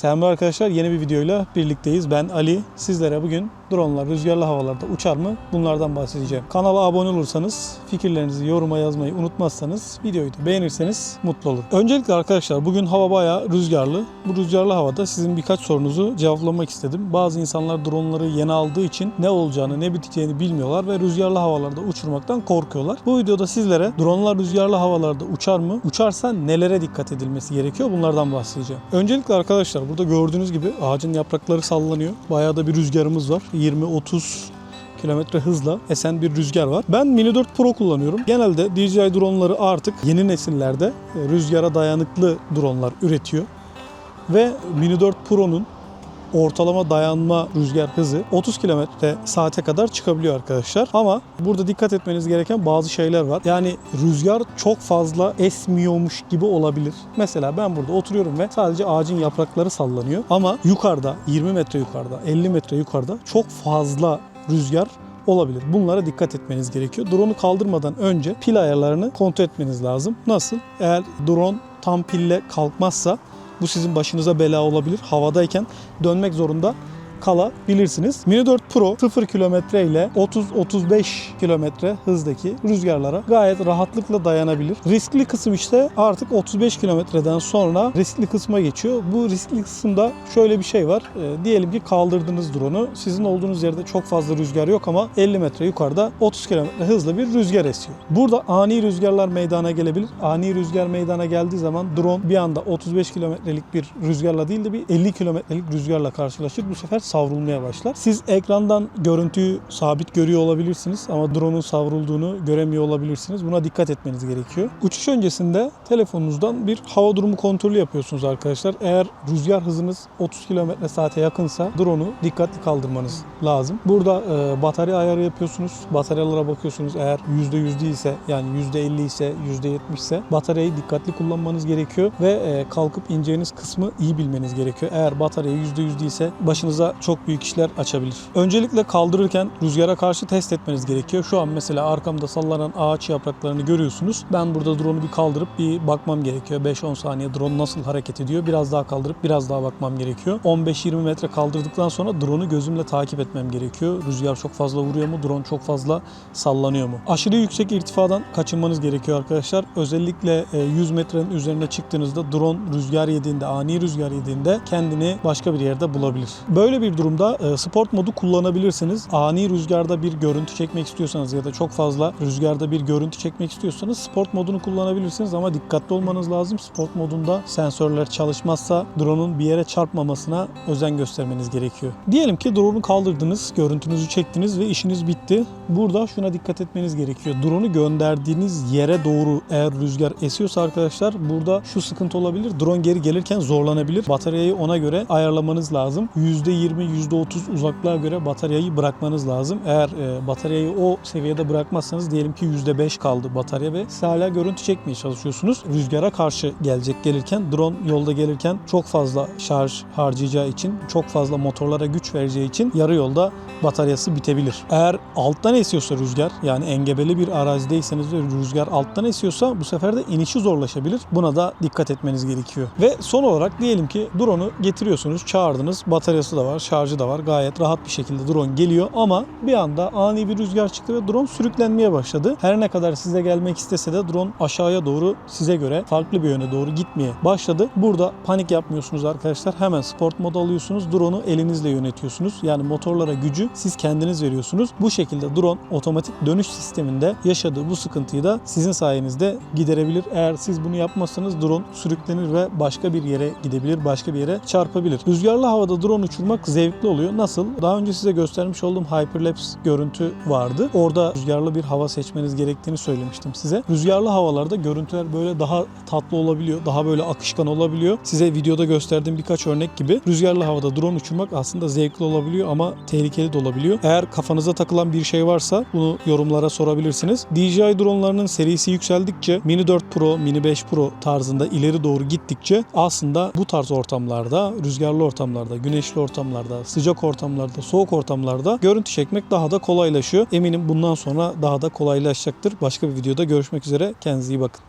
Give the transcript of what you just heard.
Selam arkadaşlar yeni bir videoyla birlikteyiz. Ben Ali. Sizlere bugün dronlar rüzgarlı havalarda uçar mı? Bunlardan bahsedeceğim. Kanala abone olursanız, fikirlerinizi yoruma yazmayı unutmazsanız, videoyu da beğenirseniz mutlu olur. Öncelikle arkadaşlar bugün hava bayağı rüzgarlı. Bu rüzgarlı havada sizin birkaç sorunuzu cevaplamak istedim. Bazı insanlar dronları yeni aldığı için ne olacağını, ne biteceğini bilmiyorlar ve rüzgarlı havalarda uçurmaktan korkuyorlar. Bu videoda sizlere dronlar rüzgarlı havalarda uçar mı? Uçarsa nelere dikkat edilmesi gerekiyor? Bunlardan bahsedeceğim. Öncelikle arkadaşlar burada gördüğünüz gibi ağacın yaprakları sallanıyor. Bayağı da bir rüzgarımız var. 20-30 kilometre hızla esen bir rüzgar var. Ben Mini 4 Pro kullanıyorum. Genelde DJI dronları artık yeni nesillerde e, rüzgara dayanıklı dronlar üretiyor. Ve Mini 4 Pro'nun ortalama dayanma rüzgar hızı 30 km saate kadar çıkabiliyor arkadaşlar. Ama burada dikkat etmeniz gereken bazı şeyler var. Yani rüzgar çok fazla esmiyormuş gibi olabilir. Mesela ben burada oturuyorum ve sadece ağacın yaprakları sallanıyor. Ama yukarıda 20 metre yukarıda 50 metre yukarıda çok fazla rüzgar olabilir. Bunlara dikkat etmeniz gerekiyor. Drone'u kaldırmadan önce pil ayarlarını kontrol etmeniz lazım. Nasıl? Eğer drone tam pille kalkmazsa bu sizin başınıza bela olabilir. Havadayken dönmek zorunda kalabilirsiniz. Mini 4 Pro 0 kilometre ile 30-35 kilometre hızdaki rüzgarlara gayet rahatlıkla dayanabilir. Riskli kısım işte artık 35 kilometreden sonra riskli kısma geçiyor. Bu riskli kısımda şöyle bir şey var. E, diyelim ki kaldırdınız drone'u. Sizin olduğunuz yerde çok fazla rüzgar yok ama 50 metre yukarıda 30 kilometre hızla bir rüzgar esiyor. Burada ani rüzgarlar meydana gelebilir. Ani rüzgar meydana geldiği zaman drone bir anda 35 kilometrelik bir rüzgarla değil de bir 50 kilometrelik rüzgarla karşılaşır. Bu sefer savrulmaya başlar. Siz ekrandan görüntüyü sabit görüyor olabilirsiniz ama drone'un savrulduğunu göremiyor olabilirsiniz. Buna dikkat etmeniz gerekiyor. Uçuş öncesinde telefonunuzdan bir hava durumu kontrolü yapıyorsunuz arkadaşlar. Eğer rüzgar hızınız 30 km saate yakınsa drone'u dikkatli kaldırmanız lazım. Burada e, batarya ayarı yapıyorsunuz. Bataryalara bakıyorsunuz. Eğer %100 değilse yani %50 ise %70 ise bataryayı dikkatli kullanmanız gerekiyor ve e, kalkıp ineceğiniz kısmı iyi bilmeniz gerekiyor. Eğer batarya %100 değilse başınıza çok büyük işler açabilir. Öncelikle kaldırırken rüzgara karşı test etmeniz gerekiyor. Şu an mesela arkamda sallanan ağaç yapraklarını görüyorsunuz. Ben burada drone'u bir kaldırıp bir bakmam gerekiyor. 5-10 saniye drone nasıl hareket ediyor? Biraz daha kaldırıp biraz daha bakmam gerekiyor. 15-20 metre kaldırdıktan sonra drone'u gözümle takip etmem gerekiyor. Rüzgar çok fazla vuruyor mu? Drone çok fazla sallanıyor mu? Aşırı yüksek irtifadan kaçınmanız gerekiyor arkadaşlar. Özellikle e, 100 metrenin üzerine çıktığınızda drone rüzgar yediğinde, ani rüzgar yediğinde kendini başka bir yerde bulabilir. Böyle bir durumda e, sport modu kullanabilirsiniz. Ani rüzgarda bir görüntü çekmek istiyorsanız ya da çok fazla rüzgarda bir görüntü çekmek istiyorsanız sport modunu kullanabilirsiniz ama dikkatli olmanız lazım. Sport modunda sensörler çalışmazsa drone'un bir yere çarpmamasına özen göstermeniz gerekiyor. Diyelim ki drone'u kaldırdınız, görüntünüzü çektiniz ve işiniz bitti. Burada şuna dikkat etmeniz gerekiyor. Drone'u gönderdiğiniz yere doğru eğer rüzgar esiyorsa arkadaşlar burada şu sıkıntı olabilir. Drone geri gelirken zorlanabilir. Bataryayı ona göre ayarlamanız lazım. %20, %30 uzaklığa göre bataryayı bırakmanız lazım. Eğer e, bataryayı o seviyede bırakmazsanız diyelim ki %5 kaldı batarya ve siz hala görüntü çekmeye çalışıyorsunuz. Rüzgara karşı gelecek gelirken drone yolda gelirken çok fazla şarj harcayacağı için çok fazla motorlara güç vereceği için yarı yolda bataryası bitebilir. Eğer alttan esiyorsa rüzgar yani engebeli bir arazideyseniz ve rüzgar alttan esiyorsa bu sefer de inişi zorlaşabilir. Buna da dikkat etmeniz gerekiyor. Ve son olarak diyelim ki drone'u getiriyorsunuz, çağırdınız. Bataryası da var, şarjı da var. Gayet rahat bir şekilde drone geliyor ama bir anda ani bir rüzgar çıktı ve drone sürüklenmeye başladı. Her ne kadar size gelmek istese de drone aşağıya doğru size göre farklı bir yöne doğru gitmeye başladı. Burada panik yapmıyorsunuz arkadaşlar. Hemen sport modu alıyorsunuz. Drone'u elinizle yönetiyorsunuz. Yani motorlara gücü siz kendiniz veriyorsunuz. Bu şekilde drone otomatik dönüş sisteminde yaşadığı bu sıkıntıyı da sizin sayenizde giderebilir. Eğer siz bunu yapmazsanız drone sürüklenir ve başka bir yere gidebilir, başka bir yere çarpabilir. Rüzgarlı havada drone uçurmak zevkli oluyor. Nasıl? Daha önce size göstermiş olduğum Hyperlapse görüntü vardı. Orada rüzgarlı bir hava seçmeniz gerektiğini söylemiştim size. Rüzgarlı havalarda görüntüler böyle daha tatlı olabiliyor. Daha böyle akışkan olabiliyor. Size videoda gösterdiğim birkaç örnek gibi rüzgarlı havada drone uçurmak aslında zevkli olabiliyor ama tehlikeli de olabiliyor. Eğer kafanıza takılan bir şey varsa bunu yorumlara sorabilirsiniz. DJI dronlarının serisi yükseldikçe Mini 4 Pro, Mini 5 Pro tarzında ileri doğru gittikçe aslında bu tarz ortamlarda, rüzgarlı ortamlarda, güneşli ortamlarda, sıcak ortamlarda, soğuk ortamlarda görüntü çekmek daha da kolaylaşıyor. Eminim bundan sonra daha da kolaylaşacaktır. Başka bir videoda görüşmek üzere. Kendinize iyi bakın.